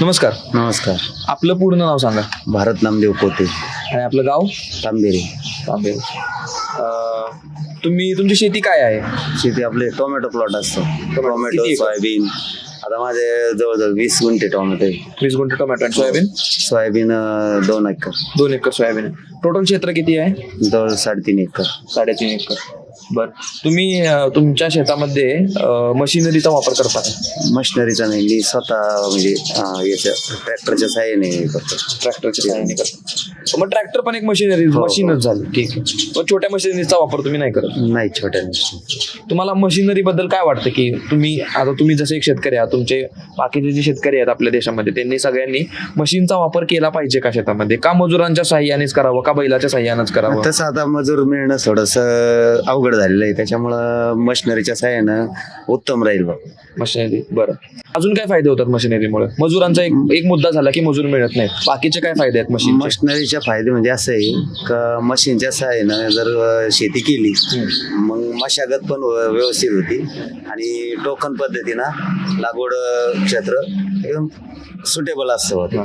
नमस्कार. नमस्कार. आपलं पूर्ण नाव सांगा. भारत नामदेव कोते आणि आपलं गाव? तांबेरे. तांबेल तुम्ही तुमची शेती काय आहे? शेती आपले टोमॅटो प्लॉट असतो. टोमॅटो. किती एकर? सोयाबीन. आता माझे जवळजवळ वीस गुंठे टोमॅटो आहे. वीस गुंठ टोमॅटो आणि सोयाबीन? सोयाबीन अं, दोन एकर. दोन एकर सोयाबीन टोटल क्षेत्र किती आहे? जवळ साडेतीन एकर. साडेतीन एकर. बर. तुम्ही अं, तुमच्या शेतामध्ये अं, मशिनरीचा वापर करता का? मशिनरीचा नाही मी स्वतः म्हणजे अं, याच्या ट्रॅक्टरच्या सहाय्याने हे करतो. ट्रॅक्टरच्या सहाय्याने करता. मग ट्रॅक्टर पण एक मशिनरी हो. मशीनच झाली. ठीक आहे. मग छोट्या मशिनरीचा वापर तुम्ही नाही करत. नाही छोट्या machine. तुम्हाला मशिनरी बद्दल काय वाटतं की तुम्ही आता तुम्ही जसे एक शेतकरी आहात तुमचे बाकीचे जे शेतकरी आहेत आपल्या देशामध्ये त्यांनी सगळ्यांनी मशीनचा वापर केला पाहिजे का शेतामध्ये? का मजुरांच्या साह्यानेच करावं का बैलाच्या साह्यानेच करावं? तसं आता मजूर मिळणं थोडस अवघड झालेलं आहे. त्याच्यामुळं मशिनरीच्या सहाय्यानं उत्तम राहील बघ. मशिनरी बरं. अजून काय फायदे होतात मशिनरीमुळे? मजुरांचा एक एक मुद्दा झाला की मजूर मिळत नाही बाकीचे काय फायदे आहेत मशीन मशिनरीचे फायदे म्हणजे असं आहे का मशीनच्या सहाय्यानं जर अं, शेती केली मग मशागत पण व्य- व्यवस्थित होती. आणि टोकन पद्धतीनं लागवड अं, क्षेत्र एकदम सुटेबल असतं होतं.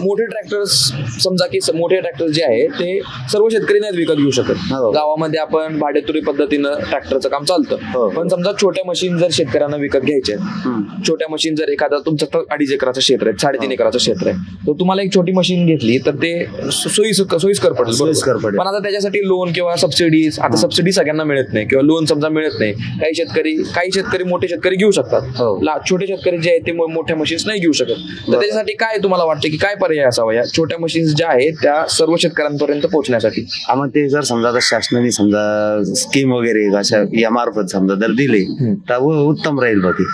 मोठे ट्रॅक्टर्स समजा की स- मोठे ट्रॅक्टर जे आहे ते सर्व शेतकरी नाहीत विकत घेऊ शकत हो. गावामध्ये आपण भाडेतुरी पद्धतीनं ट्रॅक्टरचं काम चालतं हो. पण समजा छोट्या मशीन जर शेतकऱ्यांना विकत घ्यायचे आहेत, हम्म. छोट्या मशीन जर एखादा तुमचं तर अडीच एकराचं क्षेत्र आहे साडेतीन एकराचं क्षेत्र आहे तर तुम्हाला एक छोटी मशीन घेतली तर ते सोयीस सोयीस्कर पडेल बरोबर? सोयीस्कर पडेल. पण आता त्याच्यासाठी लोन किंवा सबसिडीज आता सबसिडी सगळ्यांना मिळत नाही किंवा लोन समजा मिळत नाही काही शेतकरी काही शेतकरी मोठे शेतकरी घेऊ शकतात हो. ला- छोटे शेतकरी जे आहेत ते मो- मोठ्या मशीन्स नाही घेऊ शकत तर त्याच्यासाठी काय तुम्हाला वाटतं की काय पर्याय असावा? या छोट्या मशीन्स ज्या आहेत त्या सर्व शेतकऱ्यांपर्यंत पोहोचण्यासाठी. आम्हा ते जर समजा आता शासनाने समजा स्कीम वगैरे अशा या मार्फत समजा जर दिले तर व- उत्तम राहील बघ ते.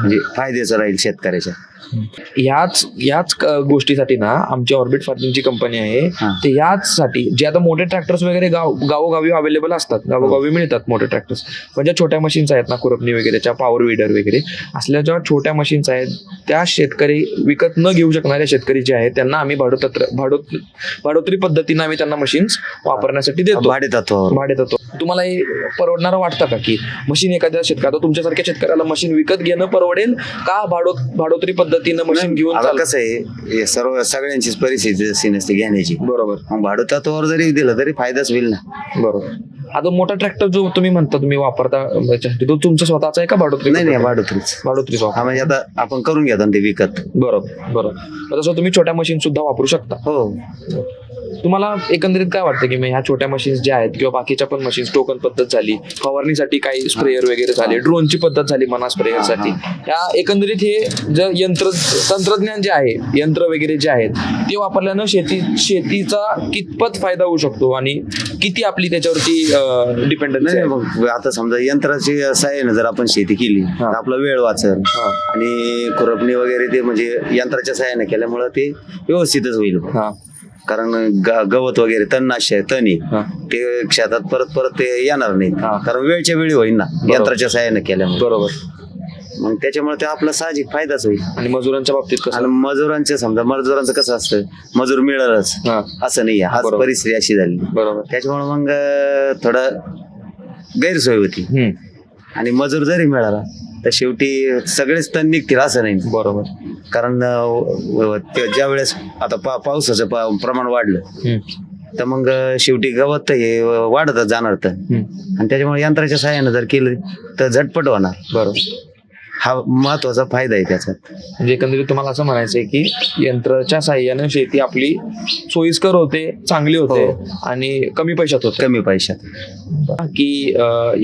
म्हणजे फायद्याचं राहील शेतकऱ्याच्या. ह्याच क- गोष्टीसाठी ना आमची ऑर्बिट फार्मिंगची कंपनी आहे. ते ह्याचसाठी जे आता मोठे ट्रॅक्टर्स वगैरे गाव गावोगावी अवेलेबल असतात गावोगावी मिळतात मोठे ट्रॅक्टर्स पण ज्या छोट्या मशीन्स आहेत ना खुरपणी वगैरेच्या पॉवर विडर वगैरे असल्या ज्या छोट्या मशीन्स आहेत त्या शेतकरी विकत न घेऊ शकणारे शेतकरी जे आहेत त्यांना आम्ही भाडोतत्र भाडोत भाडोत्री पद्धतीनं आम्ही त्यांना मशीन्स वापरण्यासाठी देतो. भाडे भाडे देतो. तुम्हाला हे परवडणारं वाटतं का की मशीन एखाद्या शेतकऱ्या तुमच्यासारख्या शेतकऱ्याला मशीन विकत घेणं परवडेल का भाडो भाडोत्री पद्धतीनं मशीन घेऊन आता कसं आहे हे सर्व सगळ्यांचीच परिस्थिती जशी नसते घेण्याची. बरोबर. मग भाडं तत्वावर जरी दिलं तरी फायदाच होईल ना. बरोबर. आता मोठा ट्रॅक्टर जो तुम्ही म्हणता तुम्ही वापरता याच्यासाठी, तो तुमचा स्वतःचा आहे का भाडोत्री नाही नाही भाडोत्रीच. भाडोत्रीच वापर हा म्हणजे आता आपण करून घ्या ते विकत. बरोबर बरोबर. तसं तुम्ही छोट्या मशीन सुद्धा वापरू शकता. हो. तुम्हाला एकंदरीत काय वाटतं की मग ह्या छोट्या मशीन्स ज्या आहेत किंवा बाकीच्या पण मशीन्स टोकन पद्धत झाली फवारणीसाठी काही स्प्रेअर वगैरे झाले ड्रोनची पद्धत झाली मना स्प्रेअरसाठी या एकंदरीत हे जे यंत्र तंत्रज्ञान जे आहे यंत्र वगैरे जे आहेत ते वापरल्यानं शेती शेतीचा कितपत फायदा होऊ शकतो आणि किती आपली त्याच्यावरती डिपेंडन्स आता समजा यंत्राची सहाय्याने जर आपण शेती केली तर आपला वेळ वाचल. आणि खुरपणी वगैरे ते म्हणजे यंत्राच्या सहाय्याने केल्यामुळं ते व्यवस्थितच होईल. कारण ग- गवत वगैरे तणनाश आहे तण. हा. ते शेतात परत परत ते येणार नाही हा. कारण वेळच्या वेळी होईल ना यंत्राच्या सहाय्याने केल्यामुळे. बरोबर. मग त्याच्यामुळे ते आपला साहजिक फायदाच होईल. आणि मजुरांच्या बाबतीत कसं? आणि मजुरांचे समजा मजुरांचं कसं असतं? मजूर मिळालच. हा. असं नाही. आज बरोबर. परिस्थिती अशी झाली. बरोबर. त्याच्यामुळे मग अं, थोडं गैरसोय होती. हम्म. आणि मजूर जरी मिळाला तर शेवटी सगळेच तण निघतील असं नाही. बरोबर. कारण ज्या वेळेस आता पा पावसाचं पा- प्रमाण वाढलं तर मग शेवटी गवत हे वाढतच जाणार तर. आणि त्याच्यामुळे यंत्राच्या सहाय्यानं जर केलं तर झटपट होणार. बरोबर. हा महत्त्वाचा फायदा आहे त्याच्यात म्हणजे एकंदरीत तुम्हाला असं म्हणायचंय की यंत्राच्या साह्यानं शेती आपली सोयीस्कर होते चांगली होते आणि कमी पैशात होते. कमी पैशात. की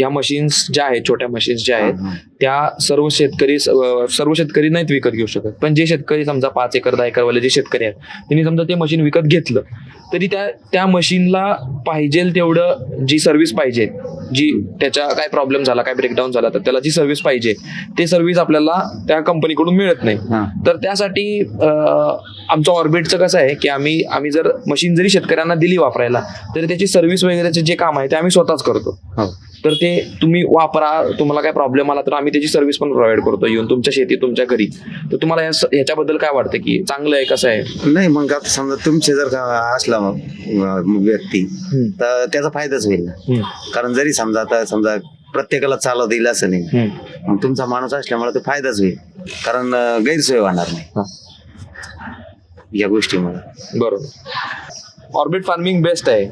या मशीन्स ज्या आहेत छोट्या मशीन्स ज्या आहेत त्या सर्व शेतकरी सर्व शेतकरी नाहीत विकत घेऊ शकत. पण जे शेतकरी समजा पाच एकर दहा एकरवाले जे शेतकरी आहेत त्यांनी समजा ते मशीन विकत घेतलं तरी त्या त्या मशीनला पाहिजे तेवढं जी सर्व्हिस पाहिजे जी त्याच्या काय प्रॉब्लेम झाला काय ब्रेकडाऊन झाला तर त्याला जी सर्व्हिस पाहिजे ते सर्व्हिस आपल्याला त्या कंपनीकडून मिळत नाही. तर त्यासाठी आमचं ऑर्बिटचं कसं आहे की आम्ही आम्ही जर मशीन जरी शेतकऱ्यांना दिली वापरायला तरी त्याची सर्व्हिस वगैरेचे जे काम आहे ते आम्ही स्वतःच करतो. हो. तर ते तुम्ही वापरा तुम्हाला काय प्रॉब्लेम आला तर आम्ही त्याची सर्व्हिस पण प्रोव्हाइड करतो. येऊन तुमच्या शेती तुमच्या घरी. तर तुम्हाला या- याच्याबद्दल काय वाटतं की चांगलं आहे कसं आहे? नाही मग आता समजा तुमचे जर असला व्यक्ती तर त्याचा फायदाच होईल कारण जरी समजा आता समजा प्रत्येकाला चालवता येईल असं नाही. मग तुमचा माणूस असल्यामुळे तो फायदाच होईल. कारण अं, गैरसोय होणार. नाही. या गोष्टीमुळे. बरोबर. ऑर्बिट फार्मिंग बेस्ट आहे.